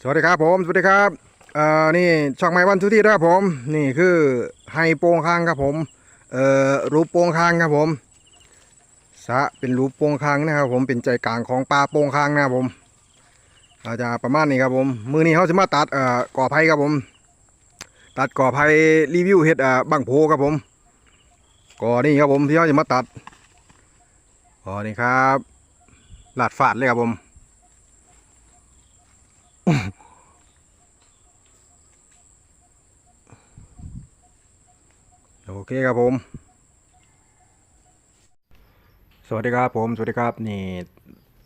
สวัสดีครับผมสวัสดีครับเอ่อนี่ช่องไม้วันทุกที่นะครับผม นี่คือไฮโปงคางครับผมเอ่อรูปโปงคางครับผมสะเป็นรูปโปงคางนะครับ ผมเป็นใจกลางของปลาโปงคางนะครับผมอาจจะประมาณนี้ครับผมมือนี้เขาจะมาตัดเอ่อก่อไผ่ครับผม ตัดก่อไผ่รีวิวเฮ็ดเอ่อบังโพครับผมก่อนี่ครับผมที่เขาจะมาตัดก่อนี่ครับหลาดฝาดเลยครับผม เคครับผม สวัสดีครับผม สวัสดีครับนี่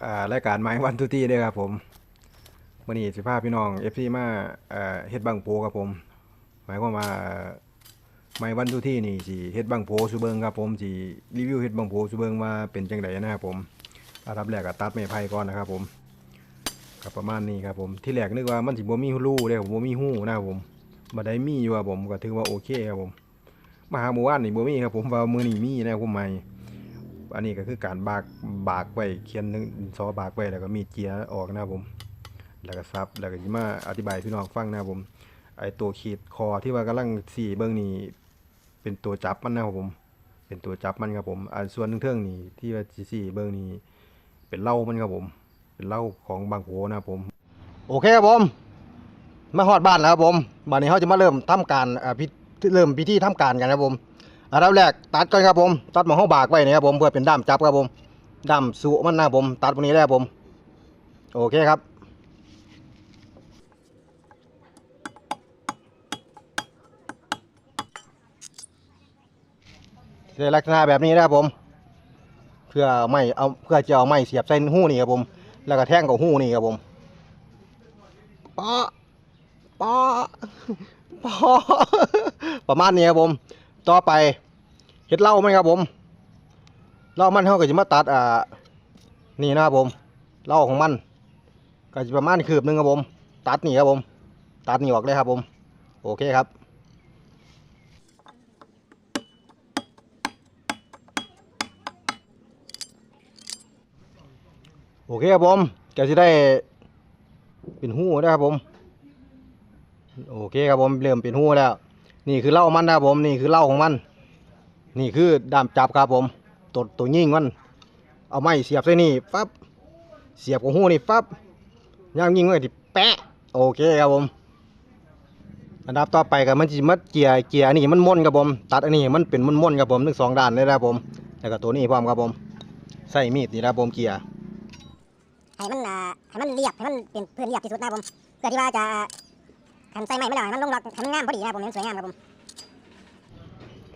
อารายการไม้วันทุกที่เด้อครับผมวันนี้สิพาพี่น้องเอฟซีมาเฮ็ดบังโพครับผม หมายความว่าไม้วันทุกที่นี่สิเฮ็ดบังโพสุเบิงครับผมสิรีวิวเฮ็ดบังโพสุเบิงว่าเป็นจังไดนะครับผมอันดับแรกก็ตัดไม้ไผ่ก่อนนะครับผมก็ประมาณนี้ครับผมที่แรกนึกว่ามันสิบ่มีรูเด้ผมบ่มีหูนะครับผมบ่ได้มีอยู่ครับผมก็ถือว่าโอเคครับผม มาหาหมู่บ้านนี่บ่มีครับผมว่ามือนี่มีนะผมใหม่อันนี้ก็คือการบากบากไว้เขียนหนึ่งซอบากไว้แล้วก็มีเจียออกนะครับผม แล้วก็ซับแล้วก็สิมาอธิบายพี่น้องฟังนะครับผม ไอตัวขีดคอที่ว่ากำลังสี่เบื้องนี้เป็นตัวจับมันนะครับผม เป็นตัวจับมันครับผมอันส่วนเทิงนี่ที่ว่าสี่เบื้องนี้เป็นเล้ามันครับผม เป็นเล้าของบางโพนะครับผม โอเคครับผมมาฮอดบ้านแล้วครับผมบัดนี้เขาจะมาเริ่มทำการพิ เริ่มพิธีทำการกันครับผมอันดับแรกตัดก่อนครับผม ตัดหมองห้องบากไว้นี่ครับผมเพื่อเป็นด้ามจับครับผมด้ามสุมันนะครับผม ตัดตรงนี้แล้วครับผม โอเคครับเสียลักษณะแบบนี้นะครับผม เพื่อไม่เอาเพื่อจะเอาไม้เสียบใส่หู้นี่ครับผม แล้วก็แท่งกับหู้นี่ครับผมปะปะปะ ประมาณนี้ครับผม ต่อไปเห็ดเล้าไหมครับผมเล้ามันเขาก็จะมาตัดอ่านี่นะครับผมเล้าของมันก็จะประมาณคืบหนึงครับผม ตัดนี่ครับผม ตัดนี่ออกเลยครับผม โอเคครับโอเคครับผมก็จะได้เป็นหูนะครับผม โอเคครับผมเริ่มเป็นหูแล้ว นี่คือเล้ามันนะผมนี่คือเล้าของมัน นี่คือดามจับครับผมตัวตัวยิ่งมัน เอาไม้เสียบใส่นี่ปั๊บเสียบกับหูนี่ปั๊บย่างยิงไว้ที่แปะโอเคครับผมอันดับต่อไปก็มันจะมัดเกียร์เกียร์นี่มันม่นครับผม ตัดอันนี้มันเป็นม่วนครับผมทั้งสองด้านเลยนะครับผม แล้วก็ตัวนี้พร้อมครับผมใส่มีดนี่นะครับผมเกียร์ให้มันอ่าให้มันเรียบให้มันเป็นพื้นเรียบที่สุดนะผมเพื่อที่ว่าจะ ทำใส่ไม้ไม่ได้มันลงล็อกให้มันงามพอดีนะผมให้มันสวยงามครับผม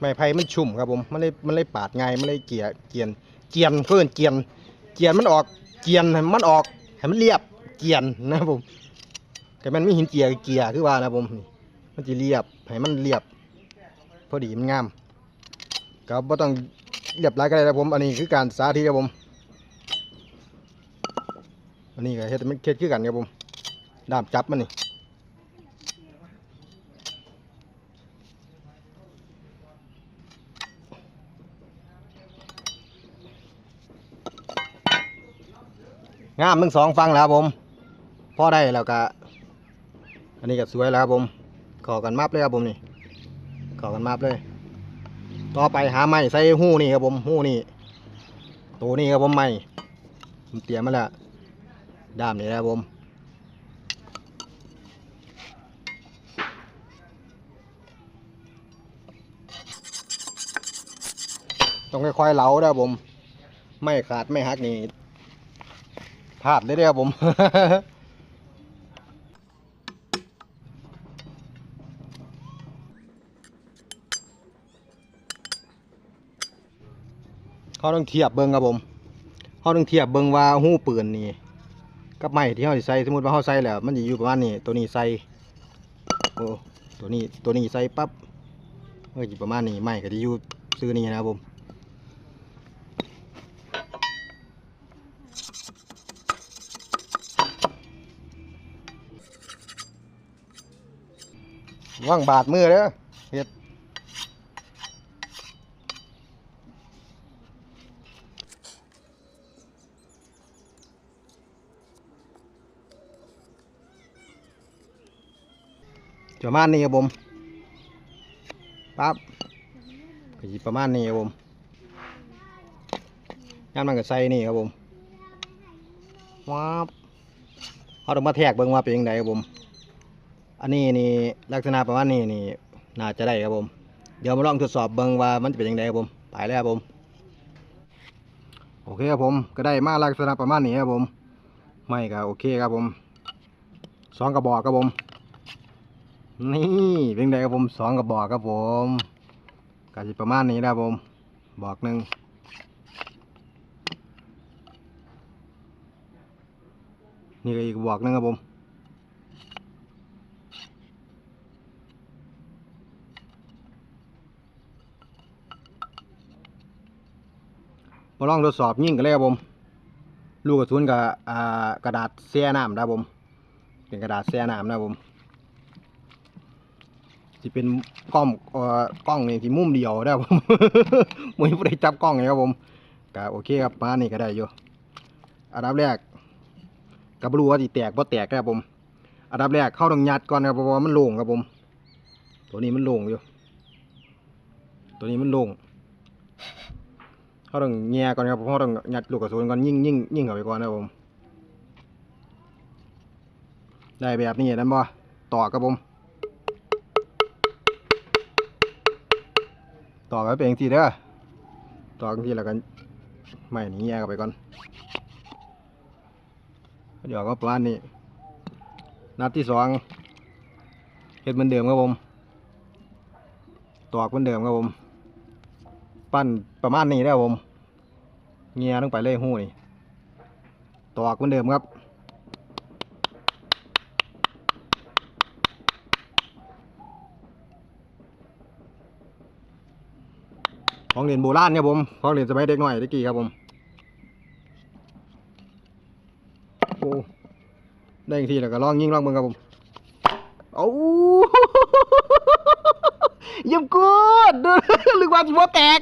ไม้ไผ่มันชุ่มครับผมมันเลยมันเลยปาดง่ายมันเลยเกี่ยเกียนเกียนเพื่อนเกียน เกียนมันออกเกียนให้มันออกให้มันเรียบเกียนนะครับผมแต่มันไม่หินเกียเกียคือว่านะผมมันจะเรียบให้มันเรียบ พอดีมันงามก็บ่ต้องเรียบร้อยก็ได้นะครับผมอันนี้คือการสาธิตครับผมอันนี้ก็เฮ็ดให้มันเฮ็ดคือกันครับผมด้ามจับมันนี่ งามทั้งสองฟังแล้วครับผมพอได้แล้วก็อันนี้ก็สวยแล้วครับผมขอกันมับเลยครับผมนี่ขอกันมับเลย ต่อไปหาไม้ใส่หู้นี่ครับผมหู้นี่ตัวนี้ครับผมไม้ผมเตรียมมาแล้วด้ามนี่นะครับผมต้องค่อยๆเหลานะครับผม ไม่ขาดไม่หักนี่ พลาดเลยเด้อครับผม เขาต้องเทียบเบิ้งครับผมเขาต้องเทียบเบิ้งว่าหู้ปืนนี่กับไม้ที่เขาสิใส่สมมติว่าเขาใส่แล้วมันจะอยู่ประมาณนี้ตัวนี้ใส่โอ้ตัวนี้ตัวนี้ใส่ปั๊บเอออยู่ประมาณนี้ไม้ก็จะอยู่ซื้อนี่นะครับผม ว่างบาดมือเด้อเฮ็ดประมาณนี้ครับผมปั๊บก็สิประมาณนี้ครับผมงานมันก็ใส่นี่ครับผมว้าบเขาต้องมาแทกเบิ่งว่าเป็นยังไงครับผม อันนี้นี่ลักษณะประมาณนี้นี่น่าจะได้ครับผม เดี๋ยวมาลองทดสอบเบิ่งว่ามันจะเป็นยังไงครับผมไปแล้วครับผม โอเคครับผมก็ได้มาลักษณะประมาณนี้ครับผม ไม่ก็โอเคครับผมสองกระบอกครับผม นี่เป็นไงครับผมสองกระบอกครับผมก็จะประมาณนี้นะครับผม บอกหนึ่งนี่ก็อีกบอกหนึ่งครับผม ลองทดสอบยิ่งกันเลยครับผม ลูกกระสุนกับกระดาษแช่น้ำนะครับผม เป็นกระดาษแช่น้ำนะครับผมที่เป็นกล้องเอ่อกล้องนี่ที่มุมเดียวนะครับผมมือผู้ใดจับกล้องไงครับผมก็โอเคครับมานี่ก็ได้อยู่อันดับแรกกับบรูว่าที่แตกบ่แตกครับผมอันดับแรกเข้าต้องยัดก่อนครับเพราะว่ามันโล่งครับผม ตัวนี้มันโล่งอยู่ ตัวนี้มันโล่ง เขาต้องแง่ก่อนครับเขาต้องยัดลูกกระสุนก่อนยิงยิงยิงเข้าไปก่อนนะผม ได้แบบนี้นั่นบ่ต่อครับผม ต่อกันเป็นทีเด้อต่อทีแล้วกันไม่หนีแง่เข้าไปก่อนเดี๋ยวก็ประมาณนี้นัดที่สองเฮ็ดเหมือนเดิมครับผม ตอกเหมือนเดิมครับผม ปั้นประมาณนี้แล้วผม เงียลงไปเลยหูนี่ตอกเหมือนเดิมครับของเหรียญโบราณครับผมของเหรียญสมัยเด็กหน่อยตะกี้ครับผมโอ้ได้อีกทีแล้วก็ลองยิงลองเบิ่งครับผมโอ้เยี่ยมกูดลึกว่าจิบ่แตก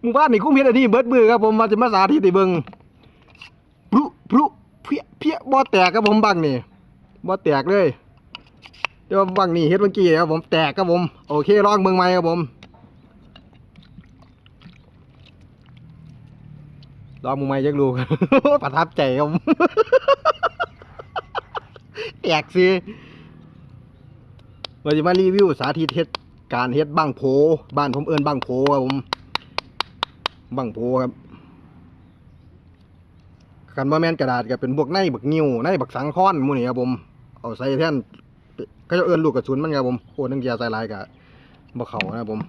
หมู่บ้านนี่คุ้มเฮ็ดอันนี้เบิดมือครับผมมาจะมาสาธิตให้เบิ่งพลุพลุเพี้ยเพี้ยบ่แตกครับผมบังนี่บ่แตกเลยเดี๋ยวบังนี่เฮ็ดเมื่อกี้ครับผมแตกครับผมโอเคลองเบิ่งใหม่ครับผมลองมึงใหม่จักลูกประทับใจครับผมแตกสิเราจะมารีวิวสาธิตเฮ็ดการเฮ็ดบังโพบ้านผมเอิ้นบังโพครับผม บังโพครับคันว่าแมนกระดาษก็เป็นพวกในบักนิ้วในบักสังค้อนมูนี่ครับผมเอาใส่แท่นก็จะเอื้อนลูกกระสุนมันครับผมโอ้นึงยาใส่ลายกะบ่เขานะครับผม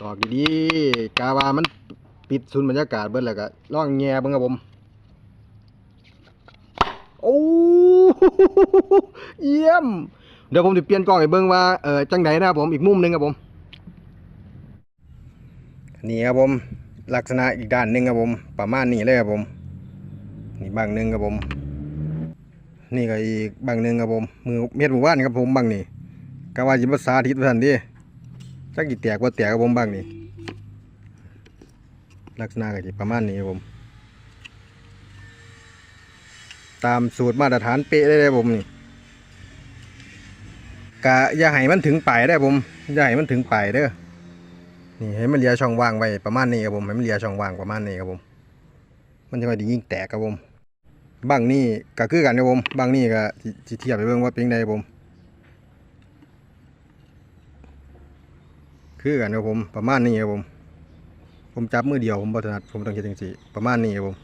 ตอกดีๆกาวามันปิดศูนบรรยากาศเบิดแล้วก็ลองแง่เบิ่งครับผมโอ้เยี่ยม เดี๋ยวผมจะเปลี่ยนกล้องให้เบิ่งว่าเออจังไดนนะครับผมอีกมุมหนึงครับผม นี่ครับผมลักษณะอีกด้านหนึ่งครับผม ประมาณนี้เลยครับผม นี่บางหนึ่งครับผม นี่ก็อีกบางหนึ่งครับผม มือเม็ดหมู่บ้านครับผมบางนี่ก็ว่าจิมาสาธิตท่านดิจักกี่แตกว่าแตกครับผมบางนี่ลักษณะก็จะประมาณนี้ครับผม ตามสูตรมาตรฐานเป๊ะได้เลยผมนี่กะอย่าให้มันถึงปลายได้ผมอย่าให้มันถึงปลายเด้อ นี่ให้มันเลียช่องว่างไว้ประมาณนี้ครับผมให้มันเลียช่องว่างประมาณนี้ครับผม มันจะค่อยดียิ่งแตกครับผมบางนี่ก็คือกันครับผมบางนี่ก็สิสิเทียบไปเบิ่งว่าเป็นไงครับผม คือกันครับผม ประมาณนี้ครับผม ผมจับมือเดียวผมบ่ถนัดผมต้องเฮ็ดจังซี่ประมาณนี้ครับผม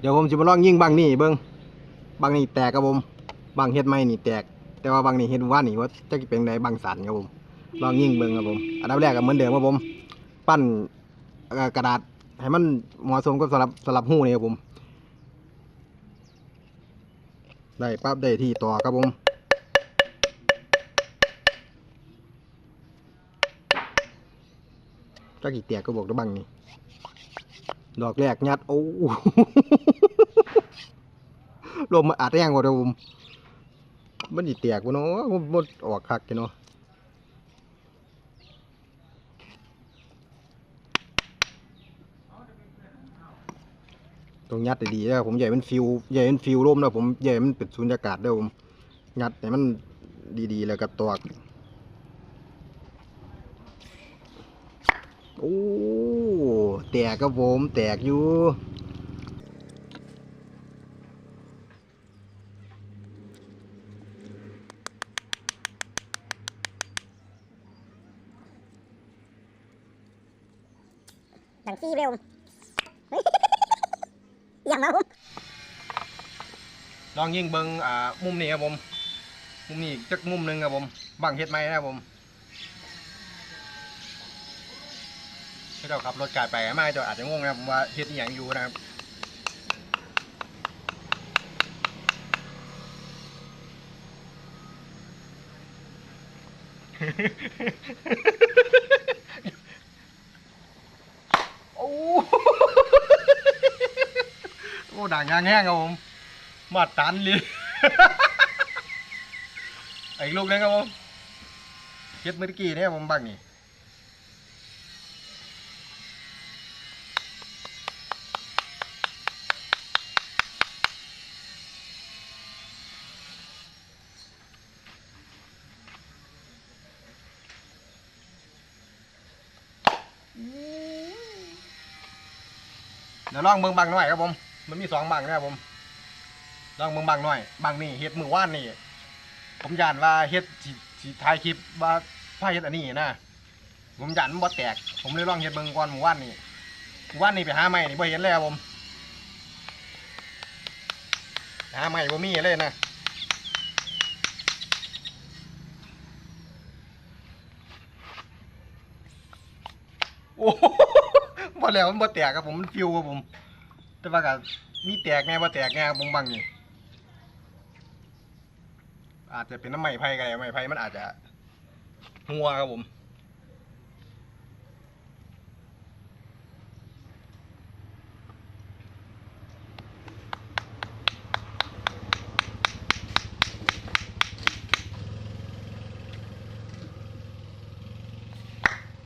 เดี๋ยวผมจะมาลองยิงบางนี่เบิ่งบางนี่แตกครับผมบางเฮ็ดไม่นี่แตก แต่ว่าบางนี่เฮ็ดว่านี่ว่าจะเป็นไดบางสันครับผมลองยิ่งเบิ่งครับผมอันดับแรกก็เหมือนเดิมครับผม ปั้นกระดาษให้มันเหมาะสมกับสำหรับสำหรับหูนี่ครับผมได้ปั๊บได้ที่ต่อครับผมจักกี่แตกก็บอกได้บ้างนี่ดอกแรกยัดโอ้ลมมาอัดแรงกว่าเดิม มันดิแตกวะเนาะมันมันออกคักกันเนาะต้องยัดดีนะผมใหญ่เป็นฟิวใหญ่เป็นฟิวร่มนะผมใหญ่มันเป็นสุญญากาศเด้อผมยัดให้มันดีๆแล้วก็ตอกโอ้แตกครับผมแตกอยู่ ดังซี่เร็ว อย่างมาผม ล องยิงเบิงอ่ามุมนี้ครับผม มุมนี้จักมุมหนึ่งครับผมบังเฮ็ดไหมนะครับผมที่เราขับรถกายไปมาจะอาจจะงงนะครับผมว่าเฮ็ดอหย่างอยู่นะครับโอ้โอ้ด่างยางแห้งครับผม มาตันเลยอีกลูกนึงครับผมเฮ็ดเมื่อกี้เนี่ยผมบังนี่เดี๋ยวลองเบิ่งบังหน่อยครับผม มันมีสองบังนะครับผม ลองเบิ่งบังหน่อยบังนี่เฮ็ดมือว่านนี่ ผมยานว่าเฮ็ดสิสิถ่ายคลิปว่าพาเฮ็ดอันนี้นะผมยานมันบ่แตก ผมเลยลองเฮ็ดเบิ่งก่อนมือว่านนี่มือว่านนี่ไปหาไม้นี่บ่เห็นเลยครับผม หาไม้บ่มีเลยนะโอ้โหบ่แล้วมันบ่แตกครับผมมันฟิวครับผม แต่ว่าก็มีแตกไงบ่แตกไงครับผมบางนี่ อาจจะเป็นน้ำไม้ไผ่ก็ได้ไม้ไผ่มันอาจจะหัวครับผม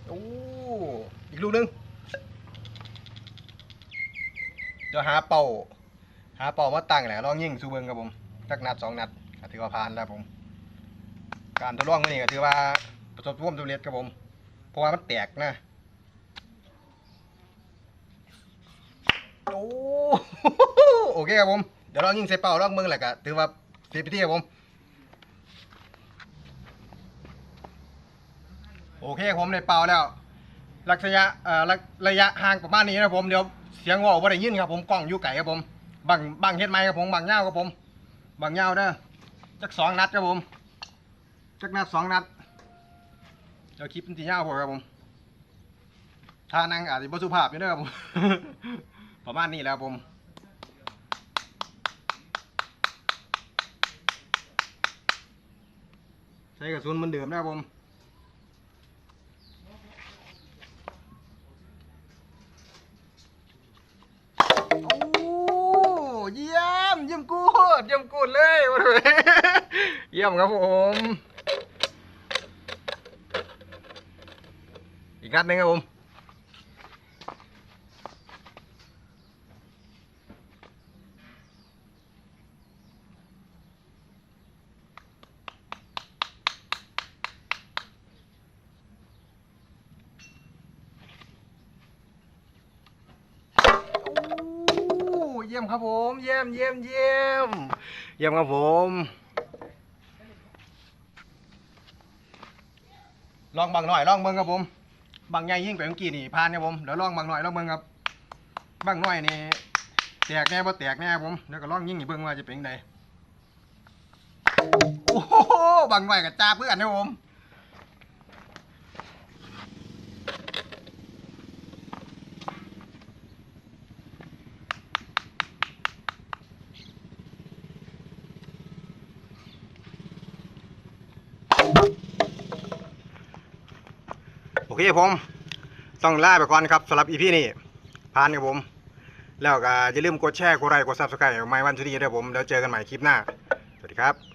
โอ้อีกลูกนึงเดี๋ยวหาเป่า หาเป่ามาตั้งแหละลองยิงสูเบิงครับผมสักนัดสองนัด ก็ถือว่าผ่านแล้วผม การทดลองนี้ก็ถือว่าประสบความสำเร็จครับผม เพราะว่ามันแตกนะ โอ้โอเคครับผม เดี๋ยวลองยิงใส่เป่าลองเบิ่งแหละก็ถือว่าเสร็จพิธีครับผม โอเคครับผมในเป่าแล้วลักษณะระระยะห่างประมาณนี้นะผมเดี๋ยวเสียงว่าวบ่ได้ยินครับผมกล้องอยู่ไกลครับผมบังบังเฮ็ดไม้ครับผมบังเงาครับผมบังเงาเด้อ จักสองนัดครับผมจักนัดสองนัดเดี๋ยวคลิปมันสิยาวพอครับผมท่านั่งอาจจะบ่สุภาพอยู่เด้อครับผม ประมาณนี้แล้วผมใช้กระสุนเหมือนเดิมนะครับผมโอ้เยี่ยมเยี่ยมกูดเยี่ยมกูดเลยวันนี้ เยี่ยมครับผม อีกนัดหนึงครับผมโอ้เยี่ยมครับผม เยี่ยมเยี่ยมเยี่ยมเยี่ยมครับผม ลองบังหน่อยลองเบิ้งครับผมบางใหญ่ยิ่งไปเมื่อกี้นี่พานครับผมเดี๋ยวลองบางหน่อยลองเบิ้งครับบางหน่อยนี่แตกแน่บ่แตกแน่ครับผมเดี๋ยวก็ลองยิ่งนี่เบิ้งว่าจะเป็นยังไงโอ้โหบางหน่อยกับจ้าเพื่อนครับผม เคผมต้องลาไปก่อนครับสำหรับอีพีนี้ผ่านครับผม แล้วก็อย่าลืมกดแชร์กดไลค์กดซับสไครต์ไม่วันทุดีด้วยผมแล้วเจอกันใหม่คลิปหน้า สวัสดีครับ